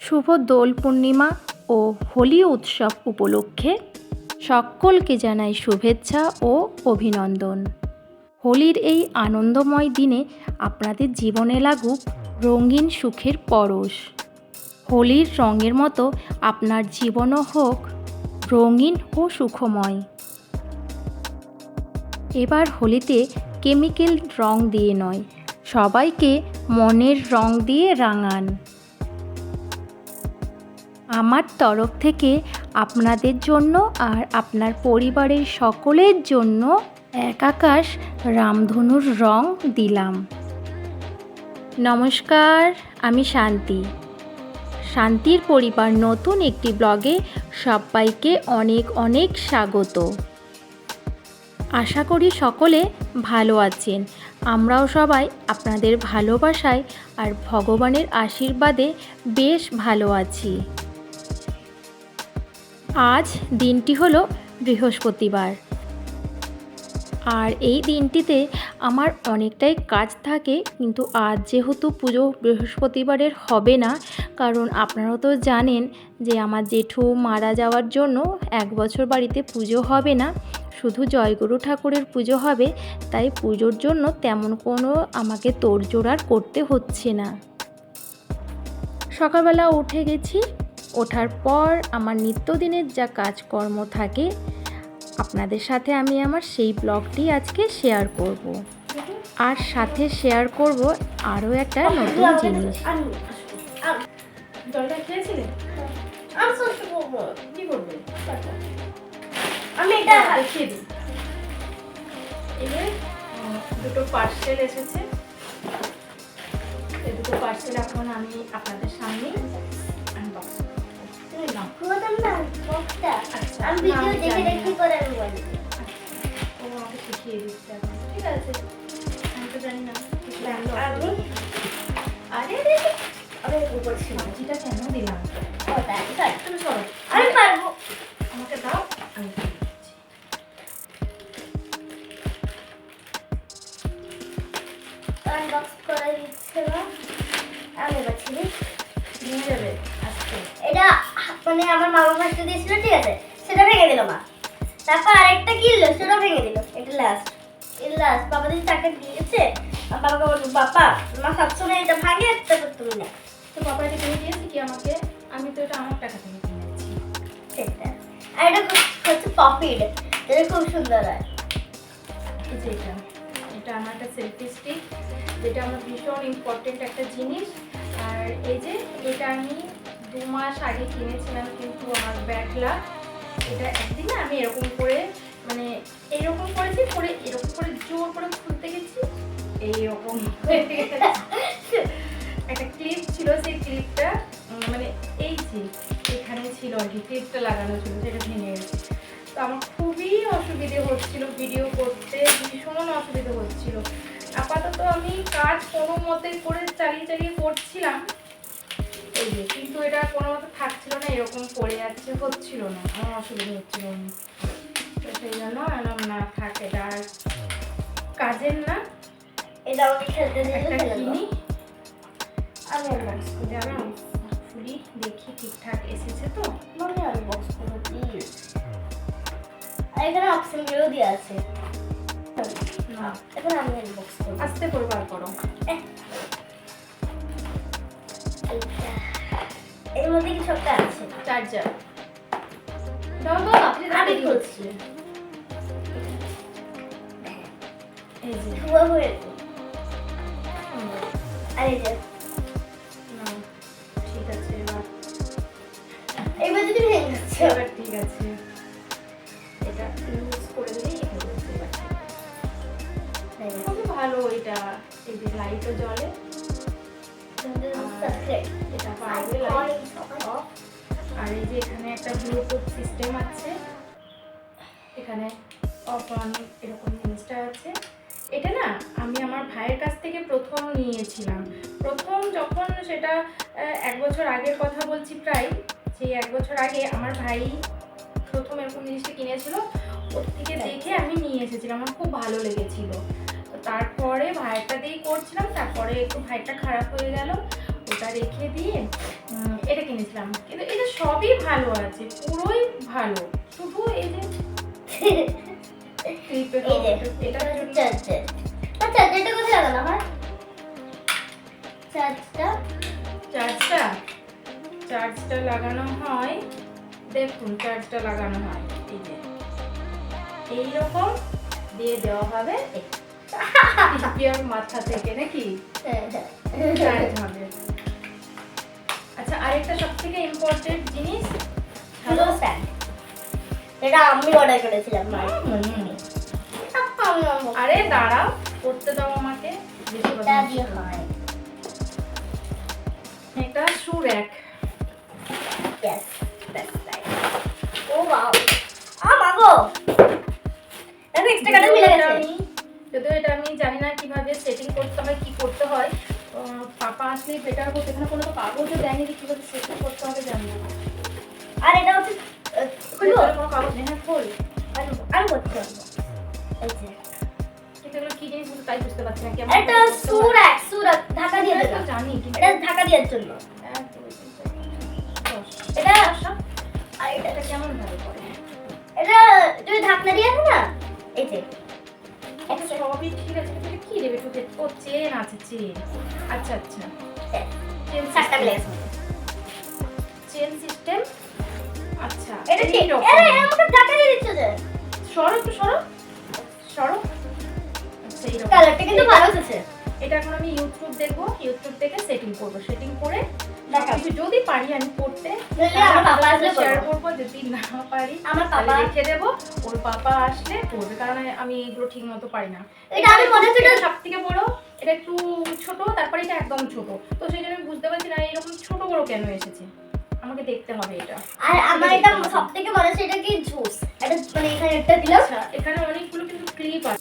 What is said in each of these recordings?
শুভ দোল পূর্ণিমা ও হোলি উৎসব উপলক্ষে সকলকে জানাই শুভেচ্ছা ও অভিনন্দন। হোলির এই আনন্দময় দিনে আপনাদের জীবনে লাগুক রঙিন সুখের পরশ। হোলির রঙের মতো আপনার জীবনও হোক রঙিন ও সুখময়। এবার হোলিতে কেমিক্যাল রং দিয়ে নয়, সবাইকে মনের রং দিয়ে রাঙান। আমার তরফ থেকে আপনাদের জন্য আর আপনার পরিবারের সকলের জন্য এক আকাশ রামধনুর রং দিলাম। নমস্কার, আমি শান্তি। শান্তির পরিবার নতুন একটি ব্লগে সবাইকে অনেক অনেক স্বাগত। আশা করি সকলে ভালো আছেন। আমরাও সবাই আপনাদের ভালোবাসায় আর ভগবানের আশীর্বাদে বেশ ভালো আছি। আজ দিনটি হলো বৃহস্পতিবার। আর এই দিনটিতে আমার অনেকটাই কাজ থাকে, কিন্তু আজ যেহেতু পুজো বৃহস্পতিবারের হবে না, কারণ আপনারাও তো জানেন যে আমার জেঠু মারা যাওয়ার জন্য এক বছর বাড়িতে পুজো হবে না, শুধু জয়গুরু ঠাকুরের পুজো হবে, তাই পুজোর জন্য তেমন কোনো আমাকে তোড়জোড় আর করতে হচ্ছে না। সকালবেলা উঠে গেছি ওঠার পর আমার নিত্যদিনের যা কাজকর্ম থাকে আপনাদের সাথে আমি আমার সেই ব্লগটি আজকে শেয়ার করব। আর সাথে শেয়ার করব আরও একটা নতুন জিনিস। আমি এটা দিই। দুটো পার্সেল এসেছে। দুটো পার্সেল এখন আমি আপনাদের সামনে ঠিক আছে জানি না আরে রে আমি এরকম করছি না মাঝিটা কেন দিলাম ও তাই। তুমি সরো মানে আমার মামা ফার্স্টে দিয়েছিল ঠিক আছে? সেটা ভেঙে দিল মা। তারপর আরেকটা কিনলো সেটা ভেঙে দিল। এটা লাস্ট এটা লাস্ট বাবা দিদি তাকে দিয়েছে আর বাবাকে বলব বাবা মা সবসময় এটা ভাঙে তারপর তুমি না। তো বাবা এটা কিনে দিয়েছে কি আমাকে? আমি তো এটা আমার টাকা থেকে কিনেছি সেটা। আর এটা হচ্ছে- পপিড এটা খুব সুন্দর হয়। এই যে এটা। এটা আমার একটা সেলফি স্টিক যেটা আমার ভীষণ ইম্পর্টেন্ট একটা জিনিস। আর এই যে এটা আমি দু মাস আগে কিনেছিলাম কিন্তু আমার ব্যাড এটা একদিন আমি এরকম করে মানে এইরকম করেছি করে, এরকম করে জোর করে খুলতে গেছি, এইরকম একটা ক্লিপ ছিল সেই ক্লিপটা মানে এই যে এখানে ছিল আর কি ক্লিপটা লাগানো ছিল, সেটা ভেঙে গেছে। তো আমার খুবই অসুবিধে হচ্ছিল ভিডিও করতে, ভীষণ অসুবিধে হচ্ছিল। আপাতত আমি কাজ কোনো মতে করে চালিয়ে চালিয়ে করছিলাম এই যে কিন্তু এটা কোনো মতে থাকছিল না এরকম পড়ে যাচ্ছে হচ্ছিল না। আমার অসুবিধা হচ্ছিল না। তো সেই জন্য এলাম না থাক এটা আর কাজের না। এটা আমাকে খেলতে দিলে একটা কিনি। আমি আনবক্স করি যাবে ফুলি দেখি ঠিকঠাক এসেছে তো। আমি আনবক্স করব প্লিজ আর এখানে অপশনগুলো দেওয়া আছে। না। এখন আমি আনবক্স করব। আস্তে করে বার করো। এইটা। এর মধ্যে কিছু একটা আছে? চার্জার আমি খুলছি ধোয়া হয়ে। আর যে ঠিক আছে এবার। এইবার যদি ভেঙে যাচ্ছে। এবার ঠিক আছে। এটা ইউজ করে দিলেই হয়ে। এবার। খুবই ভালো এটা এই যে লাইটও জ্বলে। আর এই যে এখানে একটা ব্লুটুথ সিস্টেম আছে। এখানে অফ অন এরকম জিনিসটা আছে। এটা না, আমি আমার ভাইয়ের কাছ থেকে প্রথম নিয়েছিলাম। প্রথম যখন সেটা এক বছর আগের কথা বলছি প্রায়, সেই এক বছর আগে আমার ভাই প্রথম এরকম জিনিসটা কিনেছিল, ওর থেকে দেখে আমি নিয়ে এসেছিলাম, আমার খুব ভালো লেগেছিল। তারপরে ভাইয়েরটা দিয়েই করছিলাম, তারপরে একটু ভাইটা খারাপ হয়ে গেল। ওটা রেখে দিয়ে এটা কিনেছিলাম। কিন্তু এটা সবই ভালো আছে পুরোই ভালো। শুধু এই যে এটা এটা আচ্ছা এটা কোথায় লাগানো আমার চার্জটা চার্জটা চার্জটা লাগানো হয়। দেখুন চার্জটা লাগানো হয়। এই যে এইরকম দিয়ে দেওয়া হবে। মাথা থেকে নাকি? হ্যাঁ, হ্যাঁ। চার্জ হবে। আচ্ছা আরেকটা সব থেকে ইম্পর্টেন্ট জিনিস হলো স্ট্যান্ড এটা আমি অর্ডার করেছিলাম অন্য- আরে দাঁড়াও করতে দাও আমাকে এটা shoe rack Yes, that's right. আ মাগো দেখো এক্সট্রা কাটা মিলে গেছে। যদিও এটা আমি জানি না কীভাবে সেটিং করতে হয় কি করতে হয়। পাপা বেটার এখানে কোনো তো কাগজও দেয়নি যে কীভাবে সেটিং করতে হবে জানি না। আর এটা হচ্ছে কোনো কাগজ নেই হ্যাঁ খোল। আমি করতে পারব এই যে কি জিনিস তাই বুঝতে পারছি না কেমন এটা। সুরাক সুরাক ঢাকা দিয়ে দেবো। জানি এটা ঢাকা দেওয়ার জন্য। এটা আর এটা কেমন ভাবে এটা তুমি ঢাকনা দিয়ে না? এই যে। এটা সবই ঠিক আছে তাহলে কি দেবে তোকে ও চেন আছে চেন। আচ্ছা আচ্ছা। চেন মিলে চেন সিস্টেম আচ্ছা এটা ঠিক। আরে আমাকে টাকা দিয়ে দিচ্ছ যে? সরো একটু সরো। সরো। আচ্ছা কালারটা কিন্তু ভালো এসেছে এটা এখন আমি ইউটিউব দেখব ইউটিউব থেকে সেটিং করব। সেটিং করে যদি পারি আমি করতে শেয়ার করব। যদি না পারি আমার পাপা- রেখে দেবো। ওর পাপা আসলে কারণ আমি এগুলো ঠিক মতো পারি না। এটা আমি মনে হচ্ছে সব থেকে বড় এটা একটু ছোট তারপরে এটা একদম ছোট। তো সেই জন্য আমি বুঝতে পারছি না এরকম ছোট বড় কেন এসেছে? আমাকে দেখতে হবে এটা। আর আমার এটা সব থেকে মনে হচ্ছে এটা কি জুস এটা মানে এখানে একটা দিলাম। আচ্ছা এখানে অনেকগুলো কিন্তু ক্লিপ আছে।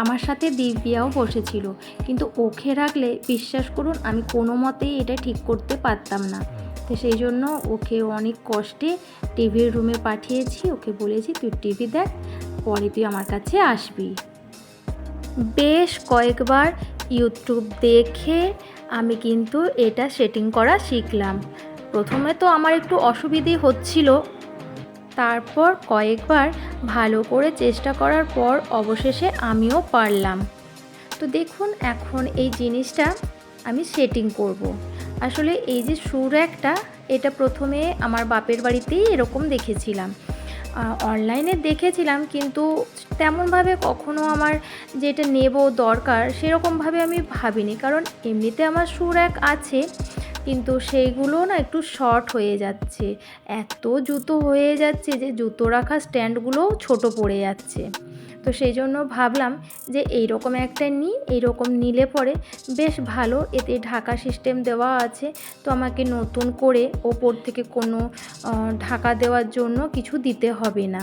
আমার সাথে দিব্যাও বসেছিল। কিন্তু ওকে রাখলে, বিশ্বাস করুন, আমি কোনো মতেই এটা ঠিক করতে পারতাম না। তো সেই জন্য ওকে অনেক কষ্টে টিভির রুমে পাঠিয়েছি। ওকে বলেছি, তুই টিভি দেখ, পরে তুই আমার কাছে আসবি। বেশ কয়েকবার ইউটিউব দেখে আমি কিন্তু এটা সেটিং করা শিখলাম। প্রথমে তো আমার একটু অসুবিধে হচ্ছিল তারপর কয়েকবার ভালো করে চেষ্টা করার পর অবশেষে আমিও পারলাম। তো দেখুন এখন এই জিনিসটা আমি সেটিং করব। আসলে এই যে সুর একটা এটা প্রথমে আমার বাপের বাড়িতেই এরকম দেখেছিলাম। অনলাইনে দেখেছিলাম কিন্তু তেমনভাবে কখনো আমার যেটা নেব দরকার সেরকমভাবে আমি ভাবিনি। কারণ এমনিতে আমার সুর এক আছে কিন্তু সেইগুলো না একটু শর্ট হয়ে যাচ্ছে। এত জুতো হয়ে যাচ্ছে যে জুতো রাখা স্ট্যান্ডগুলোও ছোট পড়ে যাচ্ছে। তো সেই জন্য ভাবলাম যে এই রকম একটা নিই, এইরকম নিলে পরে বেশ ভালো। এতে ঢাকা সিস্টেম দেওয়া আছে। তো আমাকে নতুন করে ওপর থেকে কোনো ঢাকা দেওয়ার জন্য কিছু দিতে হবে না।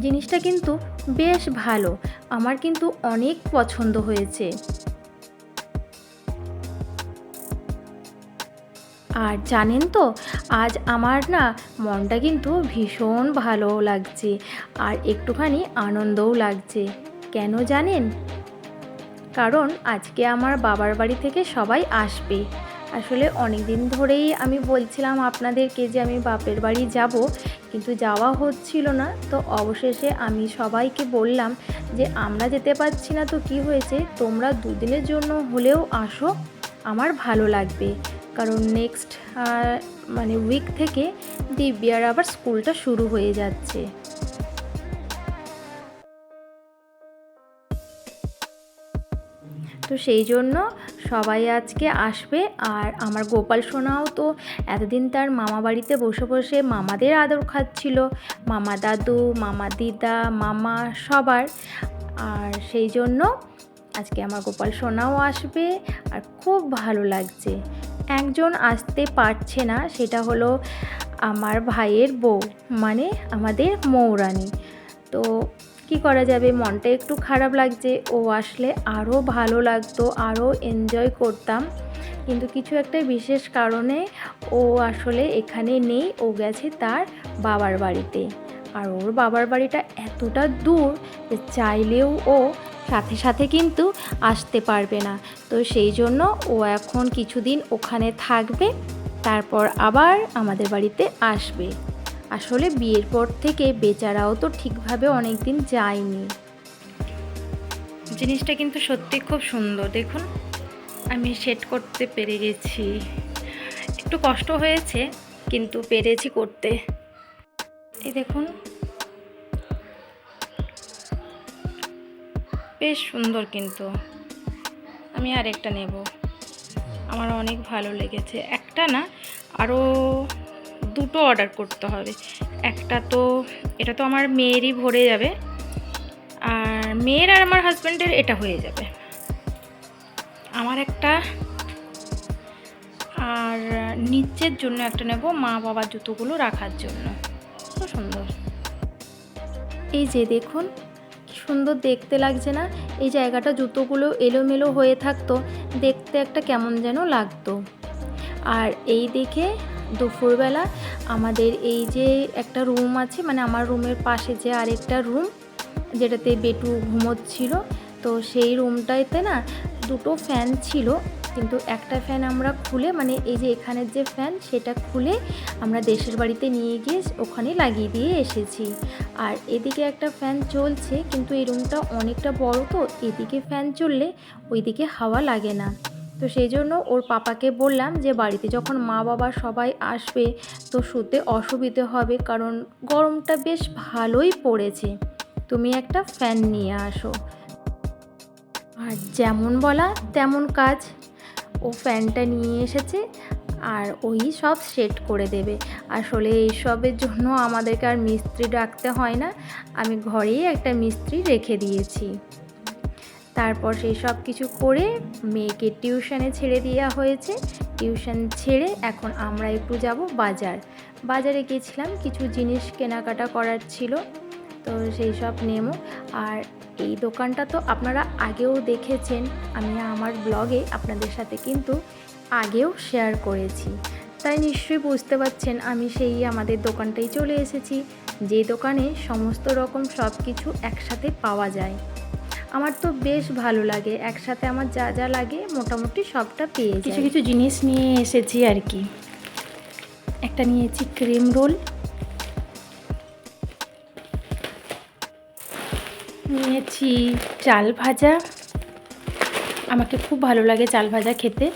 জিনিসটা কিন্তু বেশ ভালো। আমার কিন্তু অনেক পছন্দ হয়েছে। আর জানেন তো, আজ আমার না মনটা কিন্তু ভীষণ ভালো লাগছে আর একটুখানি আনন্দও লাগছে। কেন জানেন? কারণ আজকে আমার বাবার বাড়ি থেকে সবাই আসবে। আসলে অনেক দিন ধরেই আমি বলছিলাম আপনাদেরকে যে আমি বাপের বাড়ি যাব, কিন্তু যাওয়া হচ্ছিল না। তো অবশেষে আমি সবাইকে বললাম যে, আমরা যেতে পারছি না তো কি হয়েছে? তোমরা দুদিনের জন্য হলেও আসো, আমার ভালো লাগবে। কারণ নেক্সট মানে উইক থেকে দিব্যার আবার স্কুলটা শুরু হয়ে যাচ্ছে। তো সেই জন্য সবাই আজকে আসবে আর আমার গোপাল সোনাও তো এতদিন তার মামা বাড়িতে বসে বসে মামাদের আদর খাচ্ছিল। মামা দাদু, মামা দিদা, মামা সবার। আর সেই জন্য আজকে আমার গোপাল সোনাও আসবে আর খুব ভালো লাগছে। একজন আসতে পারছে না, সেটা হলো আমার ভাইয়ের বউ মানে আমাদের মৌরানী। তো কি করা যাবে? মনটা একটু খারাপ লাগছে। ও আসলে আরও ভালো লাগতো আরও এনজয় করতাম। কিন্তু কিছু একটা বিশেষ কারণে ও আসলে এখানে নেই, ও গেছে তার বাবার বাড়িতে। আর ওর বাবার বাড়িটা এতটা দূর যে চাইলেও ও সাথে সাথে কিন্তু আসতে পারবে না। তো সেই জন্য ও এখন কিছুদিন ওখানে থাকবে, তারপর আবার আমাদের বাড়িতে আসবে। আসলে বিয়ের পর থেকে বেচারাও তো ঠিকভাবে অনেক দিন যায়নি। জিনিসটা কিন্তু সত্যি খুব সুন্দর। দেখুন, আমি সেট করতে পেরে গেছি। একটু কষ্ট হয়েছে, কিন্তু পেরেছি করতে। এই দেখুন বেশ সুন্দর কিন্তু। আমি আর একটা নেব। আমার অনেক ভালো লেগেছে। একটা না আরও দুটো অর্ডার করতে হবে। একটা তো, এটা তো আমার মেয়েরই ভরে যাবে। আর মেয়ের আর আমার হাজব্যান্ডের এটা হয়ে যাবে। আমার একটা, আর নিচের জন্য একটা নেব, মা বাবার জুতোগুলো রাখার জন্য। খুব সুন্দর। এই যে দেখুন সুন্দর দেখতে লাগছে না। এই জায়গাটা জুতোগুলো এলোমেলো হয়ে থাকতো। দেখতে একটা কেমন যেন লাগতো। আর এই দেখে দুপুরবেলা আমাদের এই যে একটা রুম আছে মানে আমার রুমের পাশে যে আরেকটা রুম, যেটাতে বেটু ঘুমোচ্ছিল, তো সেই রুমটাইতে না দুটো ফ্যান ছিল। কিন্তু একটা ফ্যান আমরা খুলে মানে এই যে এখানের যে ফ্যান সেটা খুলে আমরা দেশের বাড়িতে নিয়ে গিয়ে ওখানে লাগিয়ে দিয়ে এসেছি। আর এদিকে একটা ফ্যান চলছে, কিন্তু এই রুমটা অনেকটা বড় তো, এদিকে ফ্যান চললে ওইদিকে হাওয়া লাগে না। তো সেই জন্য ওর পাপাকে বললাম যে, বাড়িতে যখন মা বাবা সবাই আসবে, তো শুতে অসুবিধে হবে, কারণ গরমটা বেশ ভালোই পড়েছে। তুমি একটা ফ্যান নিয়ে আসো। আর যেমন বলা তেমন কাজ। ও ফ্যানটা নিয়ে এসেছে আর ওই সব সেট করে দেবে। আসলে এইসবের জন্য আমাদেরকে আর মিস্ত্রি ডাকতে হয় না। আমি ঘরেই একটা মিস্ত্রি রেখে দিয়েছি। তারপর সেই সব কিছু করে মেয়েকে টিউশনে ছেড়ে দেওয়া হয়েছে। টিউশন ছেড়ে এখন আমরা একটু যাব বাজার। বাজারে গেছিলাম, কিছু জিনিস কেনাকাটা করার ছিল। তো সেই সব নেমো। আর এই দোকানটা তো আপনারা আগেও দেখেছেন আমি আমার ব্লগে আপনাদের সাথে কিন্তু আগেও শেয়ার করেছি। তাই নিশ্চয়ই বুঝতে পারছেন আমি সেই আমাদের দোকানটাই চলে এসেছি যে দোকানে সমস্ত রকম সব কিছু একসাথে পাওয়া যায়। আমার তো বেশ ভালো লাগে একসাথে আমার যা যা লাগে মোটামুটি সবটা পেয়ে কিছু কিছু জিনিস নিয়ে এসেছি আর কি। একটা নিয়েছি ক্রিম রোল নিয়েছি চাল ভাজা। আমাকে খুব ভালো লাগে চাল ভাজা খেতে।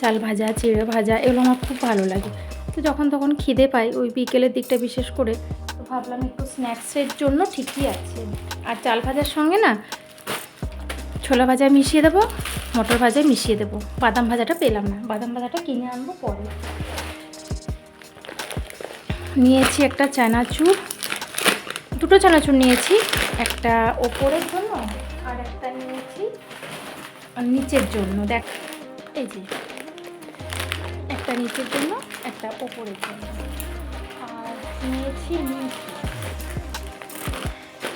চাল ভাজা, চিড়ে ভাজা, এগুলো আমার খুব ভালো লাগে। তো যখন তখন খিদে পাই ওই বিকেলের দিকটা বিশেষ করে, তো ভাবলাম একটু স্ন্যাক্সের জন্য ঠিকই আছে। আর চাল ভাজার সঙ্গে না ছোলা ভাজা মিশিয়ে দেবো, মটর ভাজা মিশিয়ে দেবো। বাদাম ভাজাটা পেলাম না, বাদাম ভাজাটা কিনে আনব পরে। নিয়েছি একটা চানাচুর। দুটো চানাচুর নিয়েছি, একটা ওপরের জন্য আর একটা নিয়েছি নিচের জন্য, দেখ, এই যে, একটা নিচের জন্য, একটা ওপরের জন্য। আর নিয়েছি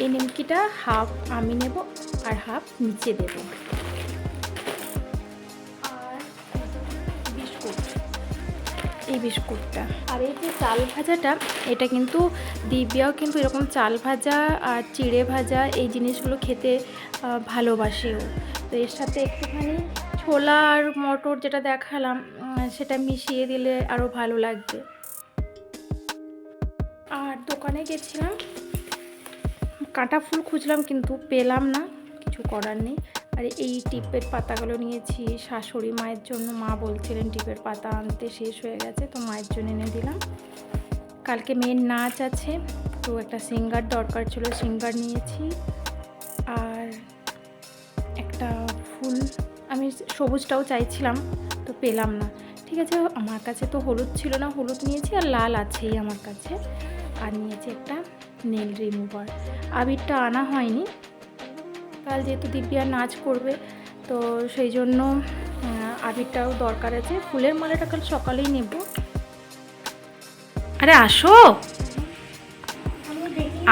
এই নিমকিটা হাফ আমি নেব আর হাফ নিচে দেব। এই বিস্কুটটা। আর এই যে চাল ভাজাটা, এটা কিন্তু দিব্যাও কিন্তু এরকম চাল ভাজা আর চিড়ে ভাজা এই জিনিসগুলো খেতে ভালোবাসেও। তো এর সাথে একটুখানি ছোলা আর মটর যেটা দেখালাম সেটা মিশিয়ে দিলে আরও ভালো লাগবে। আর দোকানে গেছিলাম, কাঁটা ফুল খুঁজলাম কিন্তু পেলাম না, কিছু করার নেই। আর এই টিপের পাতাগুলো নিয়েছি। শাশুড়ি মায়ের জন্য মা বলছিলেন টিপের পাতা আনতে শেষ হয়ে গেছে, তো মায়ের জন্য এনে দিলাম। কালকে মেয়ের নাচ আছে, তো একটা সিঙ্গার দরকার ছিল, সিঙ্গার নিয়েছি। আর একটা ফুল, আমি সবুজটাও চাইছিলাম, তো পেলাম না। ঠিক আছে, আমার কাছে তো হলুদ ছিল না, হলুদ নিয়েছি আর লাল আছেই আমার কাছে। আর নিয়েছি একটা নেল রিমুভার। আবিরটা আনা হয়নি কাল যেহেতু দিব্যা নাচ করবে তো সেই জন্য আবিরটাও দরকার আছে। ফুলের মালাটা কাল সকালেই নেব। আরে আসো!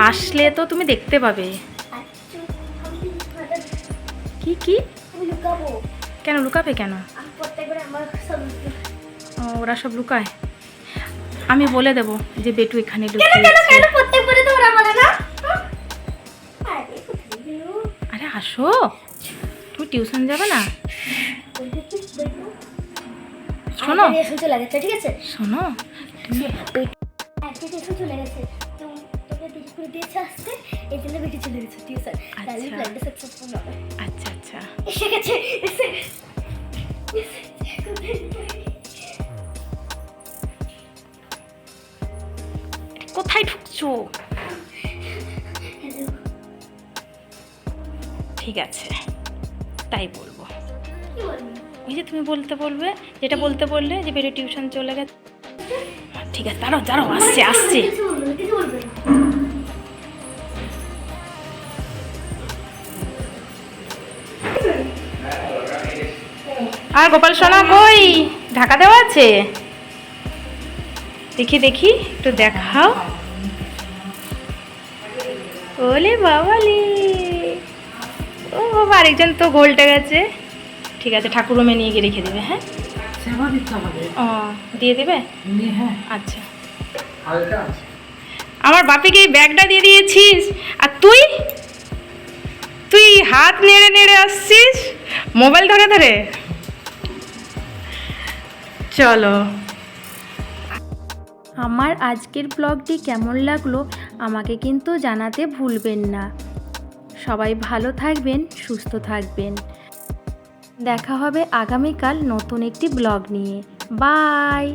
আসলে তো তুমি দেখতে পাবে। কি কি? কেন লুকাবে কেন? ওরা সব লুকায়। আমি বলে দেবো যে বেটু এখানে কেন আসো। তুমি টিউশন যাবে না? শোনো। চলে গেছে ঠিক আছে? শোনো। তুমি আজকে টিউশন চলে গেছে তো তোকে দেরি করে দিয়েছে আসতে এই জন্য বেটি চলে গেছে টিউশন। তাহলে আচ্ছা। প্ল্যানটা সাকসেসফুল হবে। আচ্ছা আচ্ছা। এসে গেছে এসে। এসে। কোথায় ঢুকছো? ঠিক আছে। তাই বলব। ওই যে তুমি বলতে বলবে যেটা বলতে বললে যে বেরিয়ে টিউশন চলে গেছে। ঠিক আছে দাঁড়াও দাঁড়াও আসছে আসছে। আর গোপাল সোনা কই? ঢাকা দেওয়া আছে? দেখি দেখি একটু দেখাও। ওলে বাবালি। বাবা আরেকজন তো গোলটে গেছে। ঠিক আছে ঠাকুর রুমে নিয়ে গিয়ে রেখে দেবে হ্যাঁ? ও দিয়ে দেবে? হ্যাঁ। আচ্ছা। আমার বাপিকে এই ব্যাগটা দিয়ে দিয়েছিস? আর তুই? তুই হাত নেড়ে নেড়ে আসছিস? মোবাইল ধরে ধরে? চলো। আমার আজকের ব্লগটি কেমন লাগল আমাকে কিন্তু জানাতে ভুলবেন না। সবাই ভালো থাকবেন সুস্থ থাকবেন। দেখা হবে আগামীকাল নতুন একটি ব্লগ নিয়ে। বাই!